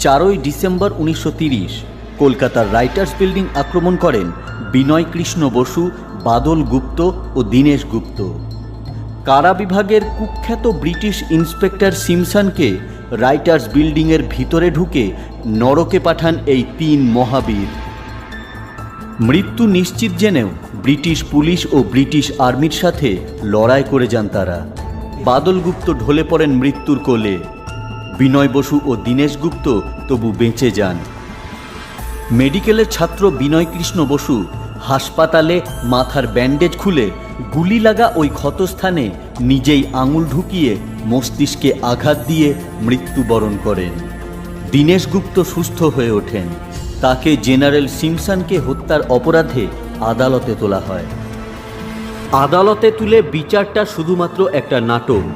চারই ডিসেম্বর উনিশশো কলকাতার রাইটার্স বিল্ডিং আক্রমণ করেন বিনয় কৃষ্ণ বসু, বাদল গুপ্ত ও দীনেশ গুপ্ত। কারা বিভাগের কুখ্যাত ব্রিটিশ ইন্সপেক্টর সিমসনকে রাইটার্স বিল্ডিংয়ের ভিতরে ঢুকে নরকে পাঠান এই তিন মহাবীর। মৃত্যু নিশ্চিত জেনেও ব্রিটিশ পুলিশ ও ব্রিটিশ আর্মির সাথে লড়াই করে যান তারা। বাদল গুপ্ত ঢলে পড়েন মৃত্যুর কোলে। বিনয় বসু ও দীনেশ গুপ্ত তবু বেঁচে যান। মেডিকেলের ছাত্র বিনয় কৃষ্ণ বসু হাসপাতালে মাথার ব্যান্ডেজ খুলে গুলি লাগা ওই ক্ষতস্থানে নিজেই আঙুল ঢুকিয়ে মস্তিষ্কে আঘাত দিয়ে মৃত্যুবরণ করেন। দীনেশ গুপ্ত সুস্থ হয়ে ওঠেন। তাকে জেনারেল সিমসনকে হত্যার অপরাধে আদালতে তোলা হয়। আদালতে তুলে বিচারটা শুধুমাত্র একটা নাটক।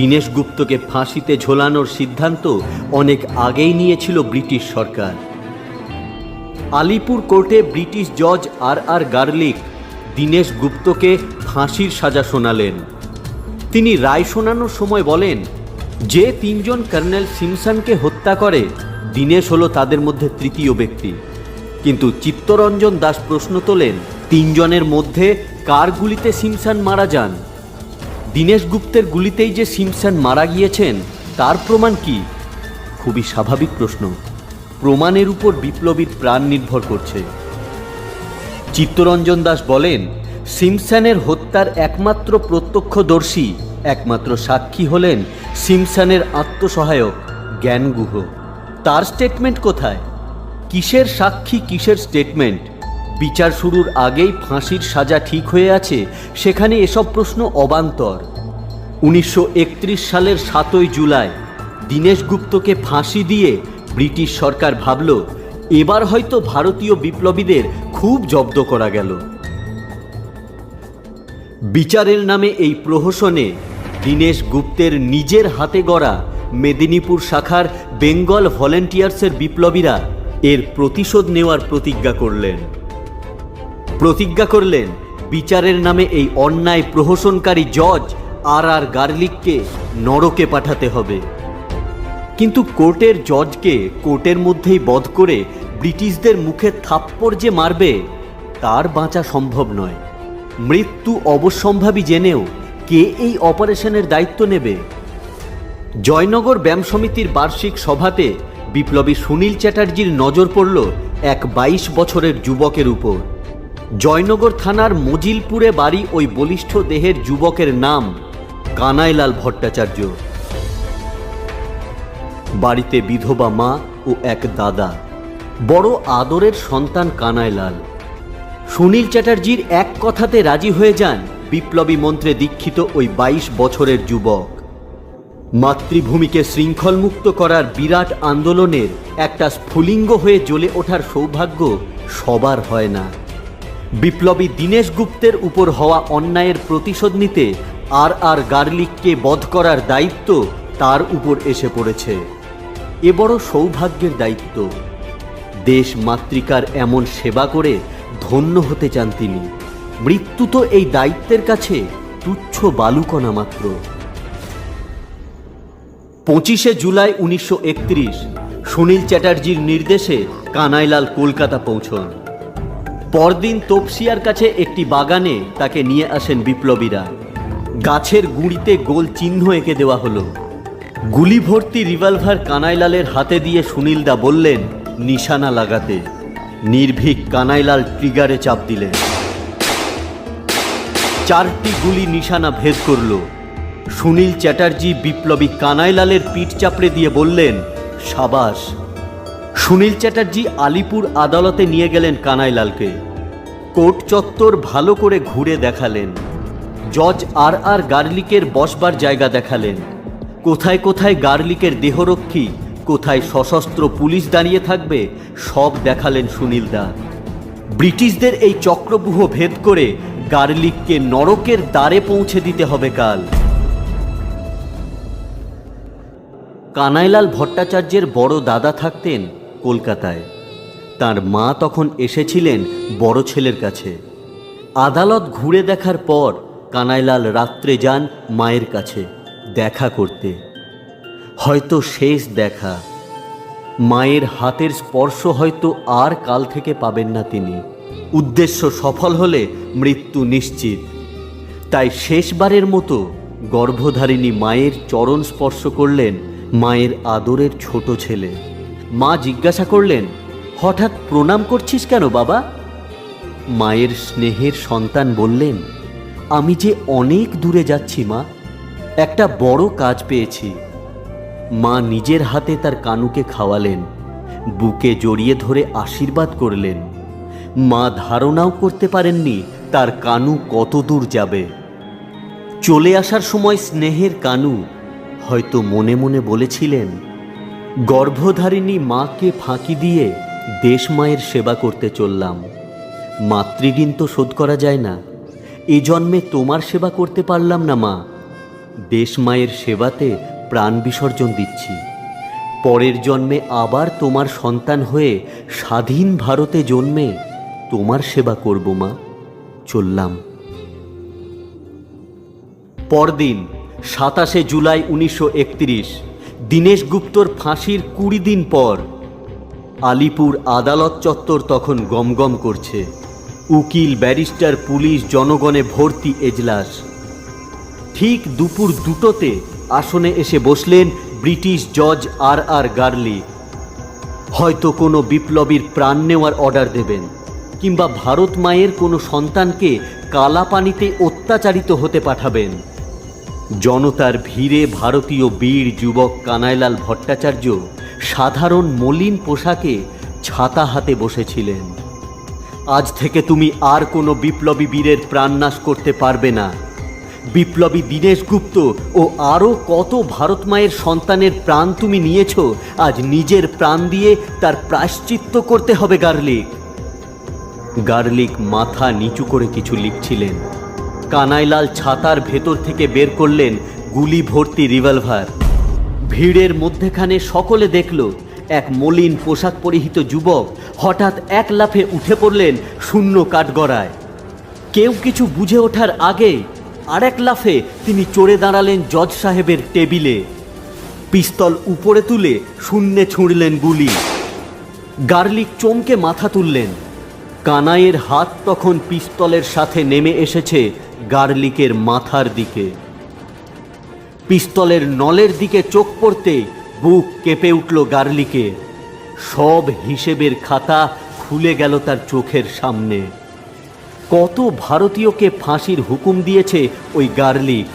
দীনেশ গুপ্তকে ফাঁসিতে ঝোলানোর সিদ্ধান্ত অনেক আগেই নিয়েছিল ব্রিটিশ সরকার। আলিপুর কোর্টে ব্রিটিশ জজ আর আর গার্লিক দীনেশ গুপ্তকে ফাঁসির সাজা শোনালেন। তিনি রায় শোনানোর সময় বলেন, যে তিনজন কর্নেল সিমসনকে হত্যা করে, দীনেশ হলো তাদের মধ্যে তৃতীয় ব্যক্তি। কিন্তু চিত্তরঞ্জন দাস প্রশ্ন তোলেন, তিনজনের মধ্যে কার গুলিতে সিমসন মারা যান? দীনেশ গুপ্তের গুলিতেই যে সিমসন মারা গিয়েছেন, তার প্রমাণ কি? খুবই স্বাভাবিক প্রশ্ন। প্রমাণের উপর বিপ্লবীর প্রাণ নির্ভর করছে। চিত্তরঞ্জন দাস বলেন, সিমসনের হত্যার একমাত্র প্রত্যক্ষদর্শী, একমাত্র সাক্ষী হলেন সিমসনের আত্মসহায়ক জ্ঞানগুহ। তার স্টেটমেন্ট কোথায়? কিসের সাক্ষী, কিসের স্টেটমেন্ট বিচার শুরুর আগেই ফাঁসির সাজা ঠিক হয়ে আছে, সেখানে এসব প্রশ্ন অবান্তর। উনিশশো একত্রিশ সালের সাতই জুলাই, দীনেশ গুপ্তকে ফাঁসি দিয়ে ব্রিটিশ সরকার ভাবল, এবার হয়তো ভারতীয় বিপ্লবীদের খুব জব্দ করা গেল। বিচারের নামে এই প্রহসনে দীনেশ গুপ্তের নিজের হাতে গড়া মেদিনীপুর শাখার বেঙ্গল ভলেন্টিয়ার্সের বিপ্লবীরা এর প্রতিশোধ নেওয়ার প্রতিজ্ঞা করলেন। প্রতিজ্ঞা করলেন, বিচারের নামে এই অন্যায় প্রহসনকারী জজ আর আর গার্লিককে নরকে পাঠাতে হবে। কিন্তু কোর্টের জজকে কোর্টের মধ্যেই বধ করে ব্রিটিশদের মুখে থাপ্পড় যে মারবে, তার বাঁচা সম্ভব নয়। মৃত্যু অবশ্যম্ভাবী জেনেও কে এই অপারেশনের দায়িত্ব নেবে? জয়নগর ব্যায়াম সমিতির বার্ষিক সভাতে বিপ্লবী সুনীল চ্যাটার্জির নজর পড়ল এক বাইশ বছরের যুবকের উপর। জয়নগর থানার মজিলপুরে বাড়ি ওই বলিষ্ঠ দেহের যুবকের নাম কানাইলাল ভট্টাচার্য। বাড়িতে বিধবা মা ও এক দাদা। বড় আদরের সন্তান কানাইলাল। সুনীল চ্যাটার্জির এক কথাতে রাজি হয়ে যান বিপ্লবী মন্ত্রে দীক্ষিত ওই বাইশ বছরের যুবক। মাতৃভূমিকে শৃঙ্খলমুক্ত করার বিরাট আন্দোলনের একটা স্ফুলিঙ্গ হয়ে জ্বলে ওঠার সৌভাগ্য সবার হয় না। বিপ্লবী দীনেশ গুপ্তের উপর হওয়া অন্যায়ের প্রতিশোধ নিতে আর আর গার্লিককে বধ করার দায়িত্ব তার উপর এসে পড়েছে। এ বড় সৌভাগ্যের দায়িত্ব। দেশ মাতৃকার এমন সেবা করে ধন্য হতে চান তিনি। মৃত্যু তো এই দায়িত্বের কাছে তুচ্ছ বালুকণা মাত্র। পঁচিশে জুলাই উনিশশো একত্রিশ, সুনীল চ্যাটার্জির নির্দেশে কানাইলাল কলকাতা পৌঁছন। পরদিন তপসিয়ার কাছে একটি বাগানে তাকে নিয়ে আসেন বিপ্লবীরা। গাছের গুঁড়িতে গোল চিহ্ন এঁকে দেওয়া হলো। গুলি ভর্তি রিভলভার কানাইলালের হাতে দিয়ে সুনীলদা বললেন, নিশানা লাগাতে। নির্ভীক কানাইলাল ট্রিগারে চাপ দিলেন। চারটি গুলি নিশানা ভেদ করল। সুনীল চ্যাটার্জি বিপ্লবী কানাইলালের পিঠ চাপড়ে দিয়ে বললেন, সাবাস। সুনীল চ্যাটার্জি আলিপুর আদালতে নিয়ে গেলেন কানাইলালকে। কোর্ট চত্বর ভালো করে ঘুরে দেখালেন। জজ আর আর গার্লিকের বসবার জায়গা দেখালেন। কোথায় কোথায় গার্লিকের দেহরক্ষী, কোথায় সশস্ত্র পুলিশ দাঁড়িয়ে থাকবে, সব দেখালেন সুনীলদা। ব্রিটিশদের এই চক্রবুহ ভেদ করে গার্লিককে নরকের দ্বারে পৌঁছে দিতে হবে কাল। কানাইলাল ভট্টাচার্যের বড় দাদা থাকতেন কলকাতায়। তার মা তখন এসেছিলেন বড় ছেলের কাছে। আদালত ঘুরে দেখার পর কানাইলাল রাত্রে যান মায়ের কাছে দেখা করতে। হয়তো শেষ দেখা। মায়ের হাতের স্পর্শ হয়তো আর কাল থেকে পাবেন না তিনি। উদ্দেশ্য সফল হলে মৃত্যু নিশ্চিত। তাই শেষবারের মতো গর্ভধারিণী মায়ের চরণ স্পর্শ করলেন মায়ের আদরের ছোট ছেলে। মা জিজ্ঞাসা করলেন, হঠাৎ প্রণাম করছিস কেন বাবা? মায়ের স্নেহের সন্তান বললেন, আমি যে অনেক দূরে যাচ্ছি মা, একটা বড় কাজ পেয়েছি। মা নিজের হাতে তার কানুকে খাওয়ালেন, বুকে জড়িয়ে ধরে আশীর্বাদ করলেন। মা ধারণাও করতে পারেননি তার কানু কত দূর যাবে। চলে আসার সময় স্নেহের কানু হয়তো মনে মনে বলেছিলেন গর্ভধারিণী মাকে ফাঁকি দিয়ে দেশ মায়ের সেবা করতে চললাম। মাতৃঋণ তো শোধ করা যায় না। এ জন্মে তোমার সেবা করতে পারলাম না, মা। দেশ মায়ের সেবাতে প্রাণ বিসর্জন দিচ্ছি। পরের জন্মে আবার তোমার সন্তান হয়ে স্বাধীন ভারতে জন্মে তোমার সেবা করব, মা। চললাম। পরদিন, সাতাশে জুলাই উনিশশো একত্রিশ। দীনেশ গুপ্তর ফাঁসির কুড়ি দিন পর আলিপুর আদালত চত্বর তখন গমগম করছে। উকিল, ব্যারিস্টার, পুলিশ, জনগণে ভর্তি এজলাস। ঠিক দুপুর দুটোতে আসনে এসে বসলেন ব্রিটিশ জজ আর আর গার্লি। হয়তো কোনো বিপ্লবীর প্রাণ নেওয়ার অর্ডার দেবেন, কিংবা ভারত মায়ের কোনো সন্তানকে কালা পানিতে অত্যাচারিত হতে পাঠাবেন। জনতার ভিড়ে ভারতীয় বীর যুবক কানাইলাল ভট্টাচার্য সাধারণ মলিন পোশাকে ছাতা হাতে বসেছিলেন। আজ থেকে তুমি আর কোনো বিপ্লবী বীরের প্রাণনাশ করতে পারবে না। বিপ্লবী দীনেশ গুপ্ত ও আরও কত ভারত মায়ের সন্তানের প্রাণ তুমি নিয়েছ, আজ নিজের প্রাণ দিয়ে তার প্রায়শ্চিত্ত করতে হবে গার্লিক। গার্লিক মাথা নিচু করে কিছু লিখছিলেন। কানাইলাল ছাতার ভেতর থেকে বের করলেন গুলি ভর্তি রিভলভার। ভিড়ের মধ্যেখানে সকলে দেখল এক মলিন পোশাক পরিহিত যুবক হঠাৎ এক লাফে উঠে পড়লেন শূন্য কাঠগড়ায়। কেউ কিছু বুঝে ওঠার আগে আরেক লাফে তিনি চড়ে দাঁড়ালেন জজ সাহেবের টেবিলে। পিস্তল উপরে তুলে শূন্যে ছুঁড়লেন গুলি। গার্লিক চমকে মাথা তুললেন। কানাইয়ের হাত তখন পিস্তলের সাথে নেমে এসেছে গার্লিকের মাথার দিকে। পিস্তলের নলের দিকে চোখ পড়তে বুক কেঁপে উঠল গার্লিকে। সব হিসেবের খাতা খুলে গেল তার চোখের সামনে। কত ভারতীয়কে ফাঁসির হুকুম দিয়েছে ওই গার্লিক।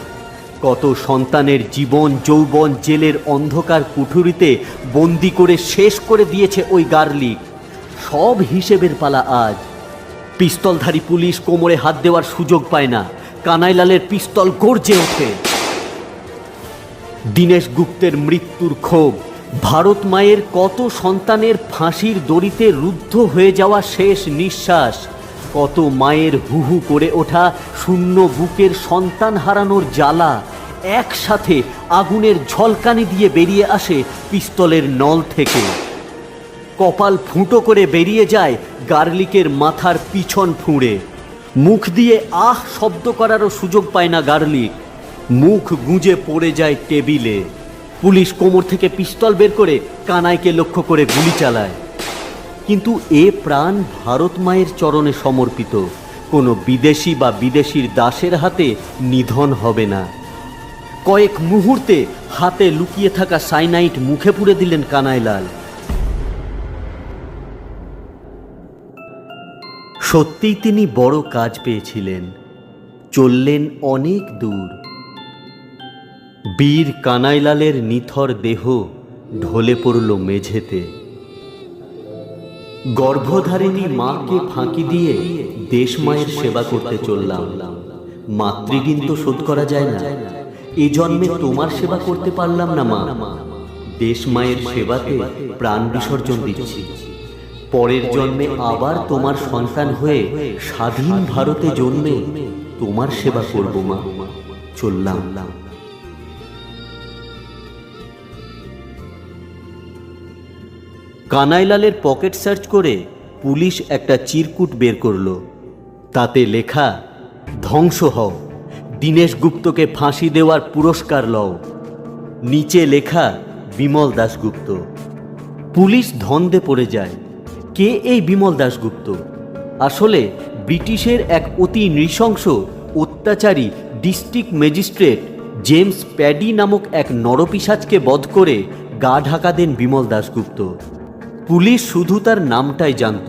কত সন্তানের জীবন যৌবন জেলের অন্ধকার কুঠুরিতে বন্দি করে শেষ করে দিয়েছে ওই গার্লিক। সব হিসেবের পালা আজ। পিস্তলধারী পুলিশ কোমরে হাত দেওয়ার সুযোগ পায় না। কানাইলালের পিস্তল গর্জে ওঠে। দীনেশ গুপ্তের মৃত্যুর ক্ষোভ। ভারত মায়ের কত সন্তানের ফাঁসির দড়িতে রুদ্ধ হয়ে যাওয়া শেষ নিঃশ্বাস। কত মায়ের হুহু করে ওঠা শূন্য বুকের সন্তান হারানোর জ্বালা। একসাথে আগুনের ঝলকানি দিয়ে বেরিয়ে আসে পিস্তলের নল থেকে। কপাল ফুটো করে বেরিয়ে যায় গার্লিকের মাথার পিছন ফুঁড়ে। মুখ দিয়ে আহ শব্দ করারও সুযোগ পায় না গার্লিক। মুখ গুঁজে পড়ে যায় টেবিলে। পুলিশ কোমর থেকে পিস্তল বের করে কানাইকে লক্ষ্য করে গুলি চালায়। কিন্তু এ প্রাণ ভারত মায়ের চরণে সমর্পিত। কোনো বিদেশি বা বিদেশির দাসের হাতে নিধন হবে না। কয়েক মুহূর্তে হাতে লুকিয়ে থাকা সাইনাইট মুখে পুরে দিলেন কানাইলাল। সত্যিই তিনি বড় কাজ পেয়েছিলেন। চললেন অনেক দূর। বীর কানাইলালের নিথর দেহ ঢলে পড়ল মেঝেতে। গর্ভধারিণী মাকে ফাঁকি দিয়ে দেশ মায়ের সেবা করতে চললাম। মাতৃঋণ তো শোধ করা যায় না। এ জন্মে তোমার সেবা করতে পারলাম না, মা। দেশ মায়ের সেবাতে প্রাণ বিসর্জন দিচ্ছি। পরের জন্মে আবার তোমার সন্তান হয়ে স্বাধীন ভারতে জন্মে তোমার সেবা করব মা। চললাম। কানাইলালের পকেট সার্চ করে পুলিশ একটা চিরকুট বের করল। তাতে লেখা ধ্বংস হও। দীনেশ গুপ্তকে ফাঁসি দেওয়ার পুরস্কার লও। নিচে লেখা বিমল দাশগুপ্ত। পুলিশ ধন্দে পড়ে যায়। কে এই বিমল দাশগুপ্ত? আসলে ব্রিটিশের এক অতি নৃশংস অত্যাচারী ডিস্ট্রিক্ট ম্যাজিস্ট্রেট জেমস প্যাডি নামক এক নরপিসাজকে বধ করে গা ঢাকা দেন বিমল দাশগুপ্ত। পুলিশ শুধু তার নামটাই জানত,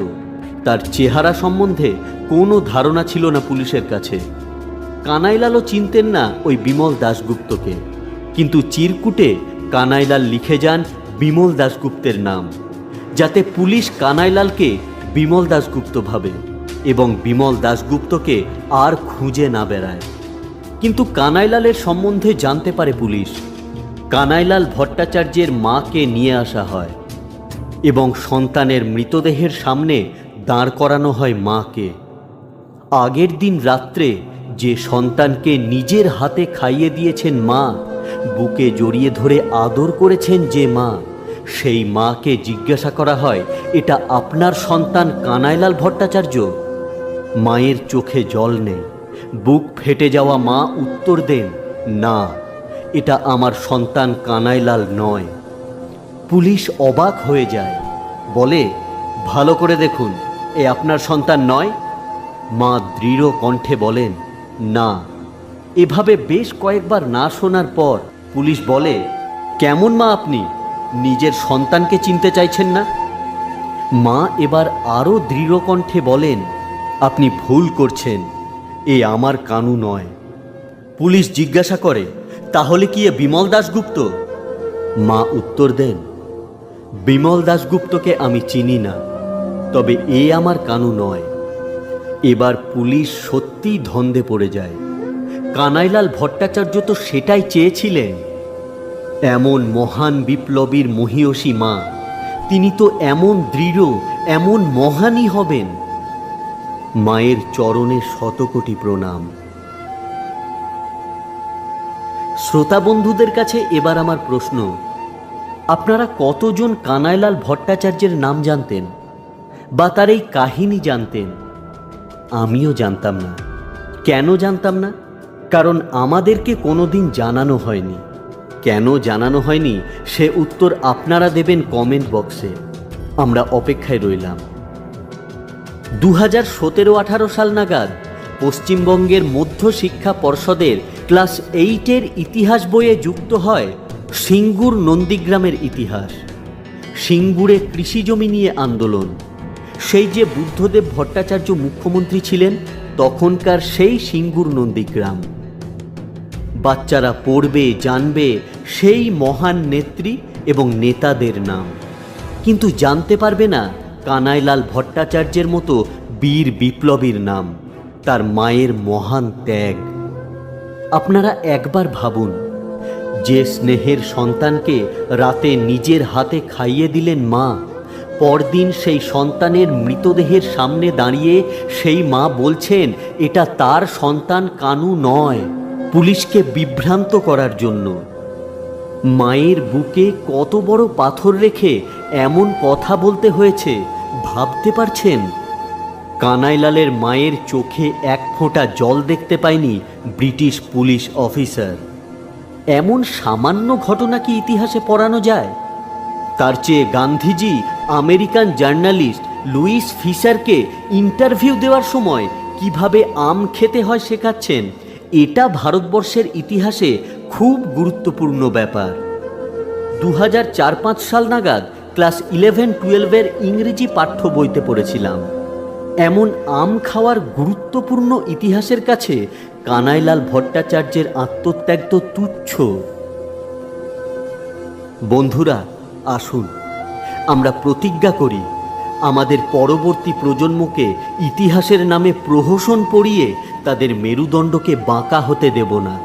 তার চেহারা সম্বন্ধে কোনো ধারণা ছিল না পুলিশের কাছে। কানাইলালও চিনতেন না ওই বিমল দাশগুপ্তকে, কিন্তু চিরকুটে কানাইলাল লিখে যান বিমল দাশগুপ্তের নাম। যাতে পুলিশ কানাইলালকে বিমল দাশগুপ্ত ভাবে এবং বিমল দাশগুপ্তকে আর খুঁজে না বেড়ায়। কিন্তু কানাইলালের সম্বন্ধে জানতে পারে পুলিশ, কানাইলাল ভট্টাচার্যের মাকে নিয়ে আসা হয় এবং সন্তানের মৃতদেহের সামনে দাঁড় করানো হয় মাকে। আগের দিন রাত্রে যে সন্তানকে নিজের হাতে খাইয়ে দিয়েছেন মা, বুকে জড়িয়ে ধরে আদর করেছেন যে মা সেই মাকে জিজ্ঞাসা করা হয়, এটা আপনার সন্তান কানাইলাল ভট্টাচার্য? মায়ের চোখে জল নেই। বুক ফেটে যাওয়া মা উত্তর দেন, না, এটা আমার সন্তান কানাইলাল নয়। পুলিশ অবাক হয়ে যায়, বলে, ভালো করে দেখুন, এ আপনার সন্তান নয়? মা দৃঢ় কণ্ঠে বলেন, না। এভাবে বেশ কয়েকবার না শোনার পর পুলিশ বলে, কেমন মা আপনি? নিজের সন্তানকে চিনতে চাইছেন না? মা এবার আরও দৃঢ় কণ্ঠে বলেন, আপনি ভুল করছেন, এ আমার কানু নয়। পুলিশ জিজ্ঞাসা করে, তাহলে কি এ বিমল দাশগুপ্ত? মা উত্তর দেন, বিমল দাশগুপ্তকে আমি চিনি না, তবে এ আমার কানু নয়। এবার পুলিশ সত্যিই ধন্দে পড়ে যায়। কানাইলাল ভট্টাচার্য তো সেটাই চেয়েছিলেন। এমন মহান বিপ্লবীর মহিয়সী মা। তিনি তো এমন দৃঢ়, এমন মহানই হবেন। মায়ের চরণে শতকোটি প্রণাম। শ্রোতা বন্ধুদের কাছে এবার আমার প্রশ্ন, আপনারা কতজন কানাইলাল ভট্টাচার্যের নাম জানতেন বা তার এই কাহিনী জানতেন? আমিও জানতাম না। কেন জানতাম না? কারণ আমাদেরকে কোনোদিন জানানো হয়নি। কেন জানানো হয়নি, সে উত্তর আপনারা দেবেন কমেন্ট বক্সে। আমরা অপেক্ষায় রইলাম। দু হাজার সতেরো আঠারো সাল নাগাদ পশ্চিমবঙ্গের মধ্য শিক্ষা পর্ষদের ক্লাস এইটের ইতিহাস বইয়ে যুক্ত হয় সিঙ্গুর নন্দীগ্রামের ইতিহাস। সিঙ্গুরে কৃষিজমি নিয়ে আন্দোলন। সেই যে বুদ্ধদেব ভট্টাচার্য মুখ্যমন্ত্রী ছিলেন, তখনকার সেই সিঙ্গুর নন্দীগ্রাম। বাচ্চারা পড়বে, জানবে সেই মহান নেত্রী এবং নেতাদের নাম। কিন্তু জানতে পারবে না কানাইলাল ভট্টাচার্যের মতো বীর বিপ্লবীর নাম, তার মায়ের মহান ত্যাগ। আপনারা একবার ভাবুন, যে স্নেহের সন্তানকে রাতে নিজের হাতে খাইয়ে দিলেন মা, পরদিন সেই সন্তানের মৃতদেহের সামনে দাঁড়িয়ে সেই মা বলছেন, এটা তার সন্তান কানু নয়। পুলিশকে বিভ্রান্ত করার জন্য। মায়ের বুকে কত বড় পাথর রেখে এমন কথা বলতে হয়েছে ভাবতে পারছেন? কানাইলালের মায়ের চোখে এক ফোঁটা জল দেখতে পায়নি ব্রিটিশ পুলিশ অফিসার। এমন সামান্য ঘটনা কি ইতিহাসে পড়ানো যায়? তার চেয়ে গান্ধীজি আমেরিকান জার্নালিস্ট লুইস ফিশারকে ইন্টারভিউ দেওয়ার সময় কীভাবে আম খেতে হয় শেখাচ্ছেন, এটা ভারতবর্ষের ইতিহাসে খুব গুরুত্বপূর্ণ ব্যাপার। দু হাজার চার পাঁচ সাল নাগাদ ক্লাস ইলেভেন টুয়েলভের ইংরেজি পাঠ্য বইতে পড়েছিলাম। এমন আম খাওয়ার গুরুত্বপূর্ণ ইতিহাসের কাছে কানাইলাল ভট্টাচার্যের আত্মত্যাগ তো তুচ্ছ। বন্ধুরা, আসুন, আমরা প্রতিজ্ঞা করি, আমাদের পরবর্তী প্রজন্মকে ইতিহাসের নামে প্রহসন পড়িয়ে তাদের মেরুদণ্ডকে বাঁকা হতে দেব না।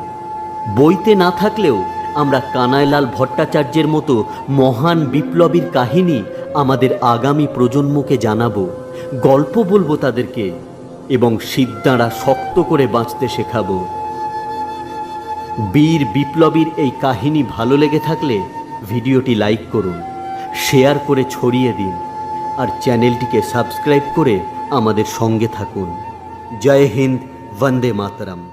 বইতে না থাকলেও আমরা কানাইলাল ভট্টাচার্যের মতো মহান বিপ্লবীর কাহিনী আমাদের আগামী প্রজন্মকে জানাব, গল্প বলব তাদেরকে এবং সিদ্ধাঁড়া শক্ত করে বাঁচতে শেখাবো। বীর বিপ্লবীর এই কাহিনী ভালো লেগে থাকলে ভিডিওটি লাইক করুন, শেয়ার করে ছড়িয়ে দিন, আর চ্যানেলটিকে সাবস্ক্রাইব করে আমাদের সঙ্গে থাকুন। জয় হিন্দ, বন্দে মাতরম।